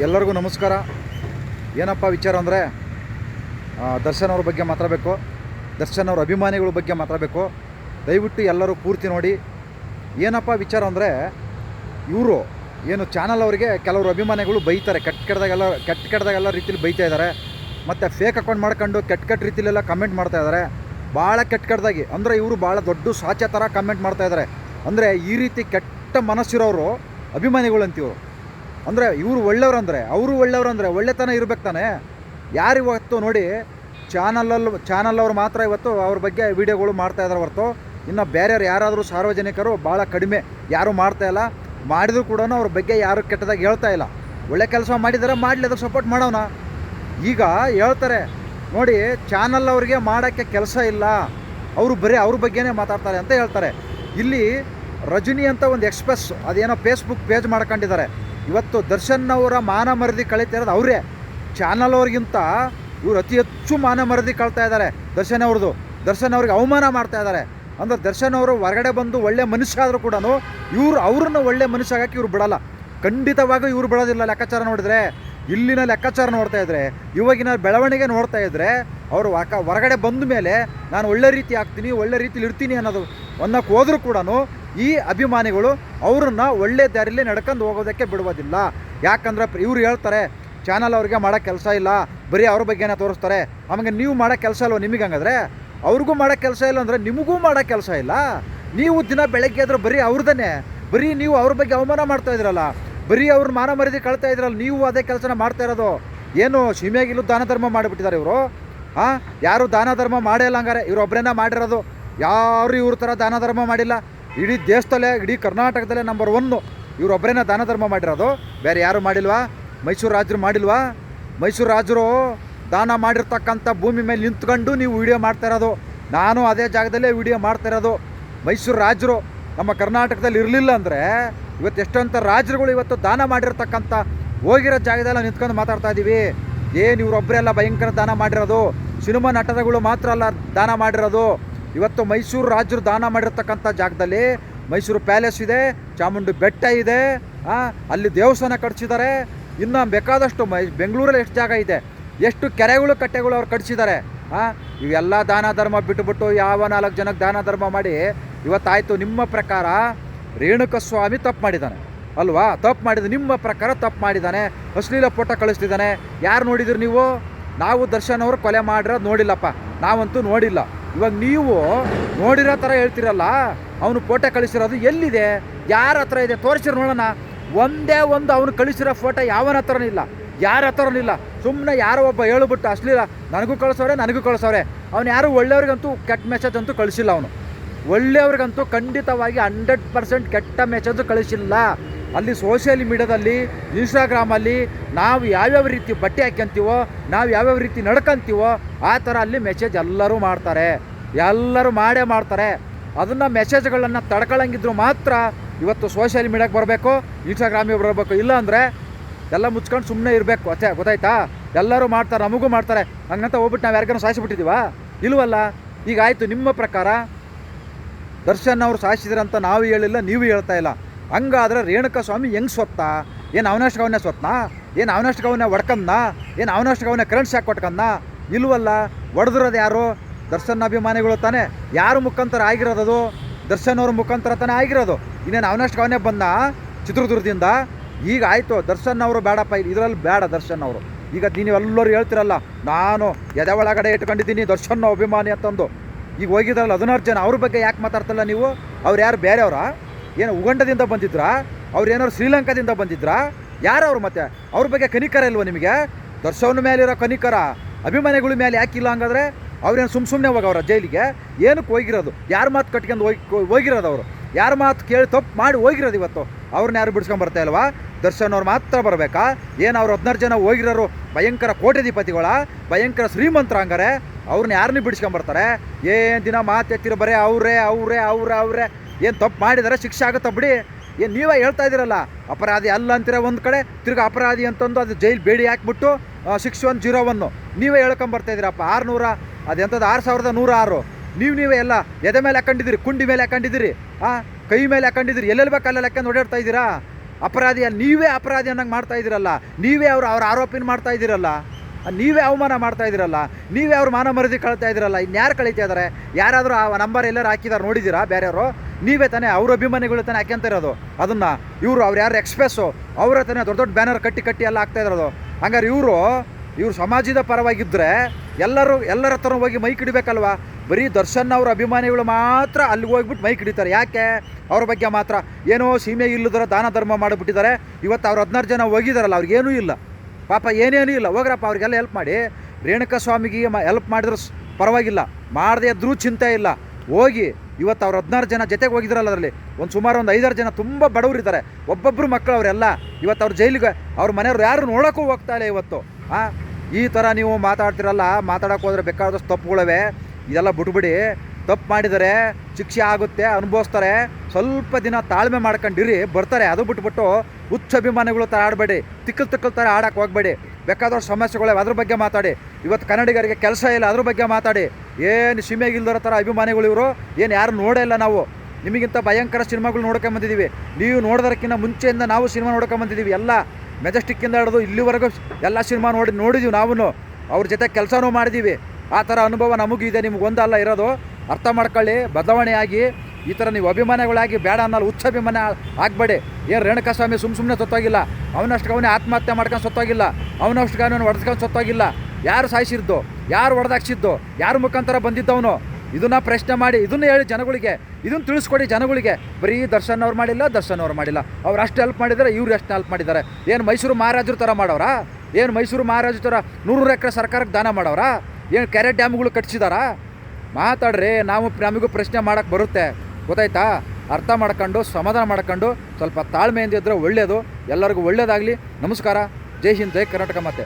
ಎಲ್ಲರಿಗೂ ನಮಸ್ಕಾರ. ಏನಪ್ಪ ವಿಚಾರ ಅಂದರೆ ದರ್ಶನ್ ಅವ್ರ ಬಗ್ಗೆ ಮಾತಾಡಬೇಕು ದರ್ಶನ್ ಅವ್ರ ಅಭಿಮಾನಿಗಳ ಬಗ್ಗೆ ಮಾತಾಡಬೇಕು ದಯವಿಟ್ಟು ಎಲ್ಲರೂ ಪೂರ್ತಿ ನೋಡಿ. ಏನಪ್ಪ ವಿಚಾರ ಅಂದರೆ, ಇವರು ಏನು ಚಾನಲ್ ಅವರಿಗೆ ಕೆಲವರು ಅಭಿಮಾನಿಗಳು ಬೈತಾರೆ. ಕೆಟ್ಟ ಕೆಟ್ಟದಾಗೆಲ್ಲ ಕೆಟ್ಟ ಕೆಟ್ಟದಾಗೆಲ್ಲ ರೀತಿಲಿ ಬೈತಾ ಇದ್ದಾರೆ ಮತ್ತು ಫೇಕ್ ಅಕೌಂಟ್ ಮಾಡ್ಕೊಂಡು ಕೆಟ್ಟ ಕೆಟ್ಟ ರೀತಿಲೆಲ್ಲ ಕಮೆಂಟ್ ಮಾಡ್ತಾ ಇದ್ದಾರೆ ಭಾಳ ಕೆಟ್ಟ ಕೆಟ್ಟದಾಗಿ. ಅಂದರೆ ಇವರು ಭಾಳ ದೊಡ್ಡ ಸಾಚೆ ಥರ ಕಮೆಂಟ್ ಮಾಡ್ತಾ ಇದ್ದಾರೆ ಅಂದರೆ ಈ ರೀತಿ ಕೆಟ್ಟ ಮನಸ್ಸಿರೋರು ಅಭಿಮಾನಿಗಳು ಅಂತೀವರು ಅಂದರೆ ಇವರು ಒಳ್ಳೆಯವ್ರು ಅಂದರೆ ಅವರು ಒಳ್ಳೆಯವ್ರು ಅಂದರೆ ಒಳ್ಳೆತನ ಇರ್ಬೇಕು ತಾನೆ. ಯಾರು ಇವತ್ತು ನೋಡಿ ಚಾನಲಲ್ಲಿ ಚಾನಲ್ ಅವ್ರು ಮಾತ್ರ ಇವತ್ತು ಅವ್ರ ಬಗ್ಗೆ ವೀಡಿಯೋಗಳು ಮಾಡ್ತಾ ಇದ್ದಾರೆ ಹೊರತು. ಇನ್ನು ಬೇರೆಯವ್ರು ಯಾರಾದರೂ ಸಾರ್ವಜನಿಕರು ಭಾಳ ಕಡಿಮೆ, ಯಾರೂ ಮಾಡ್ತಾ ಇಲ್ಲ. ಮಾಡಿದ್ರು ಕೂಡ ಅವ್ರ ಬಗ್ಗೆ ಯಾರು ಕೆಟ್ಟದಾಗಿ ಹೇಳ್ತಾ ಇಲ್ಲ. ಒಳ್ಳೆ ಕೆಲಸ ಮಾಡಿದರೆ, ಮಾಡಲಿ ಅದಕ್ಕೆ ಸಪೋರ್ಟ್ ಮಾಡೋಣ. ಈಗ ಹೇಳ್ತಾರೆ, ನೋಡಿ, ಚಾನಲ್ ಅವ್ರಿಗೆ ಮಾಡೋಕ್ಕೆ ಕೆಲಸ ಇಲ್ಲ. ಅವರು ಬರೀ ಅವ್ರ ಬಗ್ಗೆನೇ ಮಾತಾಡ್ತಾರೆ ಅಂತ ಹೇಳ್ತಾರೆ. ಇಲ್ಲಿ ರಜನಿ ಅಂತ ಒಂದು ಎಕ್ಸ್ಪ್ರೆಸ್, ಅದೇನೋ ಫೇಸ್ಬುಕ್ ಪೇಜ್ ಮಾಡ್ಕೊಂಡಿದ್ದಾರೆ. ಇವತ್ತು ದರ್ಶನ್ ಅವರ ಮಾನ ಮರದಿ ಕಳೀತಿರೋದು ಅವರೇ. ಚಾನಲ್ ಅವ್ರಿಗಿಂತ ಇವ್ರು ಅತಿ ಹೆಚ್ಚು ಮಾನ ಮರದಿ ಕಳ್ತಾ ಇದ್ದಾರೆ ದರ್ಶನ್ ಅವ್ರದ್ದು. ದರ್ಶನ್ ಅವ್ರಿಗೆ ಅವಮಾನ ಮಾಡ್ತಾ ಇದ್ದಾರೆ. ಅಂದ್ರೆ ದರ್ಶನ್ ಅವರು ಹೊರಗಡೆ ಬಂದು ಒಳ್ಳೆ ಮನುಷ್ಯ ಆದರೂ ಕೂಡ ಇವರು ಅವ್ರನ್ನ ಒಳ್ಳೆ ಮನುಷ್ಯ ಆಗಕ್ಕೆ ಇವ್ರು ಬಿಡಲ್ಲ. ಖಂಡಿತವಾಗೂ ಇವ್ರು ಬಿಡೋದಿಲ್ಲ ಲೆಕ್ಕಾಚಾರ ನೋಡಿದ್ರೆ. ಇಲ್ಲಿನ ಲೆಕ್ಕಾಚಾರ ನೋಡ್ತಾ ಇದ್ರೆ, ಇವಾಗಿನ ಬೆಳವಣಿಗೆ ನೋಡ್ತಾ ಇದ್ರೆ, ಅವರು ಹೊರಗಡೆ ಬಂದ ಮೇಲೆ ನಾನು ಒಳ್ಳೆ ರೀತಿ ಆಗ್ತೀನಿ, ಒಳ್ಳೆ ರೀತಿಲಿ ಇರ್ತೀನಿ ಅನ್ನೋದು ಒಂದಕ್ಕೆ ಹೋದ್ರೂ ಕೂಡ ಈ ಅಭಿಮಾನಿಗಳು ಅವ್ರನ್ನ ಒಳ್ಳೆ ದಾರಿಲಿ ನಡ್ಕೊಂಡು ಹೋಗೋದಕ್ಕೆ ಬಿಡುವುದಿಲ್ಲ. ಯಾಕಂದ್ರೆ ಇವ್ರು ಹೇಳ್ತಾರೆ, ಚಾನಲ್ ಅವ್ರಿಗೆ ಮಾಡೋ ಕೆಲಸ ಇಲ್ಲ, ಬರೀ ಅವ್ರ ಬಗ್ಗೆನೇ ತೋರಿಸ್ತಾರೆ. ಆಮೇಲೆ ನೀವು ಮಾಡೋ ಕೆಲಸ ಇಲ್ವ ನಿಮಗೆ ಹಂಗಾದ್ರೆ? ಅವ್ರಿಗೂ ಮಾಡೋ ಕೆಲಸ ಇಲ್ಲ ಅಂದರೆ ನಿಮಗೂ ಮಾಡೋ ಕೆಲಸ ಇಲ್ಲ. ನೀವು ದಿನ ಬೆಳಗ್ಗೆ ಆದ್ರೆ ಬರೀ ಅವ್ರದ್ದೇ ಬರೀ ನೀವು ಅವ್ರ ಬಗ್ಗೆ ಅವಮಾನ ಮಾಡ್ತಾ ಇದ್ರಲ್ಲ, ಬರೀ ಅವ್ರ ಮಾನ ಮರ್ಯಾದೆ ಕಳ್ತಾ ಇದ್ರಲ್ಲ, ನೀವು ಅದೇ ಕೆಲಸನ ಮಾಡ್ತಾ ಇರೋದು. ಏನು ಸೀಮೆಗಿಲ್ಲೂ ದಾನ ಧರ್ಮ ಮಾಡಿಬಿಟ್ಟಿದ್ದಾರೆ ಇವರು? ಹಾಂ ಯಾರು ದಾನ ಧರ್ಮ ಮಾಡೇ ಇಲ್ಲ ಹಂಗಾರೆ, ಇವ್ರು ಒಬ್ಬರೇನ ಮಾಡಿರೋದು. ಯಾರು ಇವ್ರ ಥರ ದಾನ ಧರ್ಮ ಮಾಡಿಲ್ಲ? ಇಡೀ ದೇಶದಲ್ಲೇ, ಇಡೀ ಕರ್ನಾಟಕದಲ್ಲೇ ನಂಬರ್ ಒನ್ನು ಇವ್ರು ಒಬ್ಬರೇನ ದಾನ ಧರ್ಮ ಮಾಡಿರೋದು. ಬೇರೆ ಯಾರು ಮಾಡಿಲ್ವಾ? ಮೈಸೂರು ರಾಜರು ಮಾಡಿಲ್ವಾ? ಮೈಸೂರು ರಾಜರು ದಾನ ಮಾಡಿರ್ತಕ್ಕಂಥ ಭೂಮಿ ಮೇಲೆ ನಿಂತ್ಕೊಂಡು ನೀವು ವಿಡಿಯೋ ಮಾಡ್ತಾ ಇರೋದು. ನಾನು ಅದೇ ಜಾಗದಲ್ಲೇ ವಿಡಿಯೋ ಮಾಡ್ತಾ ಇರೋದು. ಮೈಸೂರು ರಾಜರು ನಮ್ಮ ಕರ್ನಾಟಕದಲ್ಲಿ ಇರಲಿಲ್ಲ ಅಂದರೆ ಇವತ್ತು ಎಷ್ಟೊಂಥ ರಾಜರುಗಳು ಇವತ್ತು ದಾನ ಮಾಡಿರ್ತಕ್ಕಂಥ ಹೋಗಿರೋ ಜಾಗದಲ್ಲ ನಿಂತ್ಕೊಂಡು ಮಾತಾಡ್ತಾ ಇದ್ದೀವಿ ಏನು ಇವರೊಬ್ಬರೆಲ್ಲ ಭಯಂಕರ ದಾನ ಮಾಡಿರೋದು? ಸಿನಿಮಾ ನಟನೆಗಳು ಮಾತ್ರ ಅಲ್ಲ, ದಾನ ಮಾಡಿರೋದು. ಇವತ್ತು ಮೈಸೂರು ರಾಜರು ದಾನ ಮಾಡಿರ್ತಕ್ಕಂಥ ಜಾಗದಲ್ಲಿ ಮೈಸೂರು ಪ್ಯಾಲೇಸ್ ಇದೆ, ಚಾಮುಂಡಿ ಬೆಟ್ಟ ಇದೆ ಅಲ್ಲಿ ದೇವಸ್ಥಾನ ಕಟ್ಸಿದ್ದಾರೆ. ಇನ್ನು ಬೇಕಾದಷ್ಟು ಮೈ, ಬೆಂಗಳೂರಲ್ಲಿ ಎಷ್ಟು ಜಾಗ ಇದೆ, ಎಷ್ಟು ಕೆರೆಗಳು, ಕಟ್ಟೆಗಳು ಅವ್ರು ಕಟ್ಸಿದ್ದಾರೆ ಹಾಂ ಇವೆಲ್ಲ ದಾನ ಧರ್ಮ ಬಿಟ್ಟುಬಿಟ್ಟು ಯಾವ ನಾಲ್ಕು ಜನಕ್ಕೆ ದಾನ ಧರ್ಮ ಮಾಡಿ ಇವತ್ತಾಯಿತು ನಿಮ್ಮ ಪ್ರಕಾರ ರೇಣುಕ ಸ್ವಾಮಿ ತಪ್ಪು ಮಾಡಿದ್ದಾನೆ, ಅಲ್ವಾ? ತಪ್ಪು ಮಾಡಿದ ನಿಮ್ಮ ಪ್ರಕಾರ ತಪ್ಪು ಮಾಡಿದ್ದಾನೆ ಅಶ್ಲೀಲ ಫೋಟೋ ಕಳಿಸ್ತಿದ್ದಾನೆ. ಯಾರು ನೋಡಿದ್ರಿ ನೀವು? ನಾವು ದರ್ಶನ್ ಅವರು ಕೊಲೆ ಮಾಡಿರೋದು ನೋಡಿಲ್ಲಪ್ಪ, ನಾವಂತೂ ನೋಡಿಲ್ಲ. ಇವಾಗ ನೀವು ನೋಡಿರೋ ಥರ ಹೇಳ್ತಿರಲ್ಲ, ಅವನು ಫೋಟೋ ಕಳಿಸಿರೋದು ಎಲ್ಲಿದೆ? ಯಾರ ಹತ್ರ ಇದೆ? ತೋರಿಸಿರು ನೋಡೋಣ. ಒಂದೇ ಒಂದು ಅವನು ಕಳಿಸಿರೋ ಫೋಟೋ ಯಾವನ ಹತ್ರನೂ ಇಲ್ಲ. ಯಾರ ಹತ್ರನೂ ಇಲ್ಲ. ಸುಮ್ಮನೆ ಯಾರೋ ಒಬ್ಬ ಹೇಳ್ಬಿಟ್ಟು, ಅಶ್ಲೀಲ, ನನಗೂ ಕಳಿಸೋರೆ ನನಗೂ ಕಳಿಸೋರೆ ಅವನು ಯಾರು ಒಳ್ಳೆಯವ್ರಿಗಂತೂ ಕೆಟ್ಟ ಮೆಸೇಜ್ ಅಂತೂ ಕಳಿಸಿಲ್ಲ ಅವನು. ಒಳ್ಳೆಯವ್ರಿಗಂತೂ ಖಂಡಿತವಾಗಿ ಹಂಡ್ರೆಡ್ ಪರ್ಸೆಂಟ್ ಕೆಟ್ಟ ಮೆಸೇಜು ಕಳಿಸಿಲ್ಲ. ಅಲ್ಲಿ ಸೋಷಿಯಲ್ ಮೀಡ್ಯಾದಲ್ಲಿ ಇನ್ಸ್ಟಾಗ್ರಾಮಲ್ಲಿ ನಾವು ಯಾವ್ಯಾವ ರೀತಿ ಬಟ್ಟೆ ಹಾಕ್ಯಂತೀವೋ, ನಾವು ಯಾವ್ಯಾವ ರೀತಿ ನಡ್ಕಂತೀವೋ, ಆ ಥರ ಅಲ್ಲಿ ಮೆಸೇಜ್ ಎಲ್ಲರೂ ಮಾಡ್ತಾರೆ. ಎಲ್ಲರೂ ಮಾಡೇ ಮಾಡ್ತಾರೆ. ಅದನ್ನು ಮೆಸೇಜ್ಗಳನ್ನು ತಡ್ಕೊಳಂಗಿದ್ರು ಮಾತ್ರ ಇವತ್ತು ಸೋಷಿಯಲ್ ಮೀಡಿಯಾಗೆ ಬರಬೇಕು ಇನ್ಸ್ಟಾಗ್ರಾಮಿಗೆ ಬರಬೇಕು. ಇಲ್ಲ ಅಂದರೆ ಎಲ್ಲ ಮುಚ್ಕೊಂಡು ಸುಮ್ಮನೆ ಇರಬೇಕು. ಅಷ್ಟೇ ಗೊತ್ತಾಯ್ತಾ? ಎಲ್ಲರೂ ಮಾಡ್ತಾರೆ, ನಮಗೂ ಮಾಡ್ತಾರೆ. ಹಂಗಂತ ಹೋಗ್ಬಿಟ್ಟು ನಾವು ಯಾರಿಗಾರು ಸಾಯಿಸಿಬಿಟ್ಟಿದ್ದೀವಾ ಇಲ್ವಲ್ಲ? ಈಗ ಆಯಿತು, ನಿಮ್ಮ ಪ್ರಕಾರ ದರ್ಶನ್ ಅವರು ಸಾಯಿಸಿದ್ರಂತ ನಾವು ಹೇಳಿಲ್ಲ, ನೀವು ಹೇಳ್ತಾ ಇಲ್ಲ. ಹಂಗಾದ್ರೆ ರೇಣುಕಾ ಸ್ವಾಮಿ ಹೆಂಗ್ ಸ್ವತ್ತ ಏನು ಅವನಷ್ಟು ಅವನೇ ಸ್ವತ್ನಾ ಏನು ಅವನಷ್ಟು ಅವನೇ ಹೊಡ್ಕಂದ ಏನು ಅವನಷ್ಟು ಅವನೇ ಕರೆಂಟ್ ಶಾಕ್ ಕೊಟ್ಕಂದ ಇಲ್ವಲ್ಲ, ಒಡೆದಿರೋದು ಯಾರು? ದರ್ಶನ್ ಅಭಿಮಾನಿಗಳು ತಾನೆ. ಯಾರು ಮುಖಾಂತರ ಆಗಿರೋದು ದರ್ಶನ್ ಅವ್ರ ಮುಖಾಂತರ ತಾನೇ ಆಗಿರೋದು. ಇನ್ನೇನು ಅವನಷ್ಟು ಅವನೇ ಬಂದ ಚಿತ್ರದುರ್ಗದಿಂದ? ಈಗ ಆಯಿತು ದರ್ಶನ್ ಅವರು ಬೇಡಪ್ಪ ಇದರಲ್ಲಿ ಬೇಡ ದರ್ಶನ್ ಅವರು ಈಗ ನೀವು ಎಲ್ಲರೂ ಹೇಳ್ತಿರಲ್ಲ, ನಾನು ಎದೆ ಒಳಗಡೆ ಇಟ್ಕೊಂಡಿದ್ದೀನಿ ದರ್ಶನ್ ಅಭಿಮಾನಿ ಅಂತಂದು. ಈಗ ಹೋಗಿದ್ರಲ್ಲ ಹದಿನಾರು ಜನ, ಅವ್ರ ಬಗ್ಗೆ ಯಾಕೆ ಮಾತಾಡ್ತಲ್ಲ ನೀವು? ಅವ್ರು ಯಾರು ಬೇರೆಯವರಾ? ಏನು ಉಗಂಡದಿಂದ ಬಂದಿದ್ರಾ? ಅವ್ರು ಏನಾದ್ರು ಶ್ರೀಲಂಕಾದಿಂದ ಬಂದಿದ್ರಾ? ಯಾರು ಅವ್ರು ಮತ್ತೆ? ಅವ್ರ ಬಗ್ಗೆ ಕನಿಕರ ಇಲ್ವೋ ನಿಮಗೆ? ದರ್ಶನ ಮೇಲಿರೋ ಕನಿಕರ, ಅಭಿಮಾನಿಗಳ ಮೇಲೆ ಯಾಕಿಲ್ಲ ಹಂಗಾದ್ರೆ? ಅವ್ರೇನು ಸುಮ್ಮ ಸುಮ್ಮನೆ ಹೋಗವ್ರ ಜೈಲಿಗೆ? ಏನಕ್ಕೆ ಹೋಗಿರೋದು? ಯಾರ ಮಾತು ಕಟ್ಕೊಂಡು ಹೋಗಿ ಹೋಗಿರೋದು ಅವರು? ಯಾರ ಮಾತು ಕೇಳಿ ತಪ್ಪು ಮಾಡಿ ಹೋಗಿರೋದು ಇವತ್ತು? ಅವ್ರನ್ನ ಯಾರು ಬಿಡ್ಸ್ಕೊಂಬರ್ತಾ ಇಲ್ವಾ? ದರ್ಶನ್ ಅವ್ರು ಮಾತ್ರ ಬರಬೇಕಾ? ಏನು ಅವ್ರು ಹದಿನಾರು ಜನ ಹೋಗಿರೋರು ಭಯಂಕರ ಕೋಟ್ಯಾಧಿಪತಿಗಳ, ಭಯಂಕರ ಶ್ರೀಮಂತರ ಹಂಗಾರೆ? ಅವ್ರನ್ನ ಯಾರನ್ನೂ ಬಿಡಿಸ್ಕೊಂಬರ್ತಾರೆ ಏನು ದಿನ ಮಾತು ಎತ್ತಿರೋ ಬರೇ ಅವರೇ ಅವರೇ, ಅವ್ರೆ, ಅವರೇ? ಏನು ತಪ್ಪು ಮಾಡಿದರೆ, ಶಿಕ್ಷೆ ಆಗುತ್ತೆ ಬಿಡಿ. ಏನು ನೀವೇ ಹೇಳ್ತಾ ಇದ್ದೀರಲ್ಲ, ಅಪರಾಧಿ ಅಲ್ಲ ಅಂತೀರ ಒಂದು ಕಡೆ, ತಿರ್ಗಿ ಅಪರಾಧಿ ಅಂತಂದು ಅದು ಜೈಲ್ ಬೇಡಿ ಹಾಕ್ಬಿಟ್ಟು ಸಿಕ್ಸ್ ಒನ್ ಜೀರೋ ಒನ್ನು ನೀವೇ ಹೇಳ್ಕೊಂಬರ್ತಾ ಇದ್ದೀರಪ್ಪ, ಆರುನೂರ ಅದೆಂಥದ್ದು ಆರು ಸಾವಿರದ ನೂರ ಆರು. ನೀವು ನೀವೇ ಎಲ್ಲ, ಎದೆ ಮೇಲೆ ಹಾಕೊಂಡಿದ್ದೀರಿ, ಕುಂಡಿ ಮೇಲೆ ಹಾಕೊಂಡಿದ್ದೀರಿ, ಆ, ಕೈ ಮೇಲೆ ಹಾಕೊಂಡಿದ್ದೀರಿ, ಎಲ್ಲೆಲ್ಲಿ ಬೇಕು ಅಲ್ಲೆಲ್ಲ ಹಾಕೊಂಡು ಓಡಾಡ್ತಾ ಇದ್ದೀರಾ? ಅಪರಾಧಿ ನೀವೇ ಅಪರಾಧಿ ಅನ್ನಂಗೆ ಮಾಡ್ತಾ ಇದ್ದೀರಲ್ಲ, ನೀವೇ ಅವ್ರು, ಅವ್ರ ಆರೋಪಿನ ಮಾಡ್ತಾ ಇದ್ದೀರಲ್ಲ, ನೀವೇ ಅವಮಾನ ಮಾಡ್ತಾ ಇದ್ದೀರಲ್ಲ, ನೀವೇ ಅವ್ರ ಮಾನ ಮರದಿ ಕಳ್ತಾ ಇದ್ದೀರಲ್ಲ ಇನ್ಯಾರು ಕಳೀತಾ ಇದ್ದಾರೆ ಯಾರಾದರೂ ಆ ನಂಬರ್ ಎಲ್ಲರೂ ಹಾಕಿದಾರೆ, ನೋಡಿದ್ದೀರಾ ಬೇರೆಯವರು? ನೀವೇ ತಾನೇ ಅವ್ರ ಅಭಿಮಾನಿಗಳು ತಾನೇ ಹಾಕ್ಯಂತ ಇರೋದು. ಅದನ್ನು ಇವರು ಅವ್ರು ಯಾರು ಎಕ್ಸ್ಪ್ರೆಸ್ಸು ಅವರೇ ತಾನೇ ದೊಡ್ಡ ದೊಡ್ಡ ಬ್ಯಾನರ್ ಕಟ್ಟಿ ಕಟ್ಟಿ ಎಲ್ಲ ಆಗ್ತಾ ಇರೋದು. ಹಂಗಾರೆ ಇವರು, ಇವ್ರು ಸಮಾಜದ ಪರವಾಗಿದ್ದರೆ ಎಲ್ಲರೂ, ಎಲ್ಲರ ಹತ್ರ ಹೋಗಿ ಮೈಕ್ ಹಿಡಬೇಕಲ್ವಾ? ಬರೀ ದರ್ಶನ್ ಅವ್ರ ಅಭಿಮಾನಿಗಳು ಮಾತ್ರ ಅಲ್ಲಿ ಹೋಗ್ಬಿಟ್ಟು ಮೈಕ್ ಹಿಡಿತಾರೆ. ಯಾಕೆ? ಅವ್ರ ಬಗ್ಗೆ ಮಾತ್ರ ಏನೋ ಸೀಮೆ ಇಲ್ಲದರ ದಾನ ಧರ್ಮ ಮಾಡಿಬಿಟ್ಟಿದ್ದಾರೆ. ಇವತ್ತು ಅವ್ರು ಹದಿನಾರು ಜನ ಹೋಗಿದಾರಲ್ಲ ಅವ್ರಿಗೇನೂ ಇಲ್ಲ. ಪಾಪ ಏನೇನೂ ಇಲ್ಲ. ಹೋಗ್ರಪ್ಪ, ಅವ್ರಿಗೆಲ್ಲ ಹೆಲ್ಪ್ ಮಾಡಿ. ರೇಣುಕಾ ಸ್ವಾಮಿಗೆ ಹೆಲ್ಪ್ ಮಾಡಿದ್ರೆ ಪರವಾಗಿಲ್ಲ. ಮಾಡದೇ ಇದ್ರೂ ಚಿಂತೆ ಇಲ್ಲ. ಹೋಗಿ ಇವತ್ತು ಅವ್ರು ಹದಿನಾರು ಜನ ಜೊತೆಗೆ ಹೋಗಿದ್ರಲ್ಲ ಅದರಲ್ಲಿ. ಒಂದು ಸುಮಾರು ಒಂದು ಐದಾರು ಜನ ತುಂಬ ಬಡವರಿದ್ದಾರೆ ಒಬ್ಬೊಬ್ಬರು ಮಕ್ಕಳು ಅವರೆಲ್ಲ. ಇವತ್ತು ಅವ್ರ ಜೈಲಿಗೆ ಅವ್ರ ಮನೆಯವ್ರು ಯಾರು ನೋಡೋಕ್ಕೂ ಹೋಗ್ತಾ ಇಲ್ಲ ಇವತ್ತು. ಹಾಂ ಈ ಥರ ನೀವು ಮಾತಾಡ್ತಿರಲ್ಲ ಮಾತಾಡೋಕೆ ಹೋದರೆ ಬೇಕಾದಷ್ಟು ತಪ್ಪುಗಳವೆ. ಇದೆಲ್ಲ ಬಿಟ್ಬಿಡಿ. ತಪ್ಪು ಮಾಡಿದರೆ ಶಿಕ್ಷೆ ಆಗುತ್ತೆ, ಅನುಭವಿಸ್ತಾರೆ. ಸ್ವಲ್ಪ ದಿನ ತಾಳ್ಮೆ ಮಾಡ್ಕೊಂಡಿರಿ, ಬರ್ತಾರೆ. ಅದು ಬಿಟ್ಬಿಟ್ಟು ಹುಚ್ಚ ಅಭಿಮಾನಿಗಳು ಥರ ಆಡಬೇಡಿ. ತಿಕ್ಕಲ್ ತಿಕ್ಕಲ್ ಥರ ಆಡೋಕೆ ಹೋಗಬೇಡಿ. ಬೇಕಾದಷ್ಟು ಸಮಸ್ಯೆಗಳು ಅದ್ರ ಬಗ್ಗೆ ಮಾತಾಡಿ. ಇವತ್ತು ಕನ್ನಡಿಗರಿಗೆ ಕೆಲಸ ಇಲ್ಲ, ಅದ್ರ ಬಗ್ಗೆ ಮಾತಾಡಿ. ಏನು ಸಿಮೆಗಿಲ್ದರ ಥರ ಅಭಿಮಾನಿಗಳು ಇವರು, ಏನು ಯಾರು ನೋಡೇ ಇಲ್ಲ ನಾವು. ನಿಮಗಿಂತ ಭಯಂಕರ ಸಿನಿಮಾಗಳು ನೋಡ್ಕೊಂಬಂದಿದ್ದೀವಿ ನೀವು ನೋಡೋದಕ್ಕಿಂತ ಮುಂಚೆಯಿಂದ ನಾವು ಸಿನಿಮಾ ನೋಡ್ಕೊಂಬಂದಿದ್ದೀವಿ ಎಲ್ಲ ಮೆಜೆಸ್ಟಿಕ್ಕಿಂದ ಹಿಡಿದು ಇಲ್ಲಿವರೆಗೂ ಎಲ್ಲ ಸಿನಿಮಾ ನೋಡಿ ನೋಡಿದ್ದೀವಿ ನಾವು ಅವ್ರ ಜೊತೆ ಕೆಲಸನೂ ಮಾಡಿದ್ದೀವಿ ಆ ಥರ ಅನುಭವ ನಮಗೂ ಇದೆ, ನಿಮ್ಗೆ ಒಂದಲ್ಲ ಇರೋದು. ಅರ್ಥ ಮಾಡ್ಕೊಳ್ಳಿ ಬದಲಾವಣೆ ಆಗಿ ಈ ಥರ ನೀವು ಅಭಿಮಾನಿಗಳಾಗಿ ಬೇಡ ಅನ್ನೋಲ್ಲ ಹುಚ್ಚ ಅಭಿಮಾನ ಆಗಬೇಡಿ. ಏನು ರೇಣುಕಾಸ್ವಾಮಿ ಸುಮ್ಮ ಸುಮ್ಮನೆ ಸತ್ತೋಗಿಲ್ಲ. ಅವನಷ್ಟು ಅವನೇ ಆತ್ಮಹತ್ಯೆ ಮಾಡ್ಕೊಂಡು ಸತ್ತೋಗಿಲ್ಲ. ಅವನಷ್ಟು ಅವನು ಹೊಡೆದ್ಕೊಂಡು ಸತ್ತೋಗಿಲ್ಲ. ಯಾರು ಸಾಯಿಸಿದ್ದು? ಯಾರು ಹೊಡೆದಾಕ್ಸಿದ್ದು ಯಾರ ಮುಖಾಂತರ ಬಂದಿದ್ದವನು? ಇದನ್ನ ಪ್ರಶ್ನೆ ಮಾಡಿ, ಇದನ್ನ ಹೇಳಿ ಜನಗಳಿಗೆ, ಇದನ್ನು ತಿಳಿಸ್ಕೊಡಿ ಜನಗಳಿಗೆ. ಬರೀ ದರ್ಶನ್ ಅವ್ರು ಮಾಡಿಲ್ಲ, ದರ್ಶನ್ ಅವ್ರು ಮಾಡಿಲ್ಲ. ಅವ್ರು ಅಷ್ಟು ಹೆಲ್ಪ್ ಮಾಡಿದರೆ ಇವ್ರು ಎಷ್ಟು ಹೆಲ್ಪ್ ಮಾಡಿದ್ದಾರೆ. ಏನು ಮೈಸೂರು ಮಹಾರಾಜರ ಥರ ಮಾಡೋರಾ? ಏನು ಮೈಸೂರು ಮಹಾರಾಜರ ಥರ ನೂರು ಎಕರೆ ಸರ್ಕಾರಕ್ಕೆ ದಾನ ಮಾಡೋರಾ? ಏನು ಕೆರೆ ಡ್ಯಾಮ್ಗಳು ಕಟ್ಸಿದಾರಾ? ಮಾತಾಡ್ರಿ, ನಾವು ನಮಗೂ ಪ್ರಶ್ನೆ ಮಾಡೋಕ್ಕೆ ಬರುತ್ತೆ. ಗೊತ್ತಾಯ್ತಾ? ಅರ್ಥ ಮಾಡ್ಕೊಂಡು, ಸಮಾಧಾನ ಮಾಡ್ಕೊಂಡು, ಸ್ವಲ್ಪ ತಾಳ್ಮೆಯಿಂದ ಇದ್ದರೆ ಒಳ್ಳೆಯದು ಎಲ್ಲರಿಗೂ ಒಳ್ಳೆಯದಾಗಲಿ ನಮಸ್ಕಾರ. ಜೈ ಹಿಂದ್, ಜೈ ಕರ್ನಾಟಕ ಮತ್ತೆ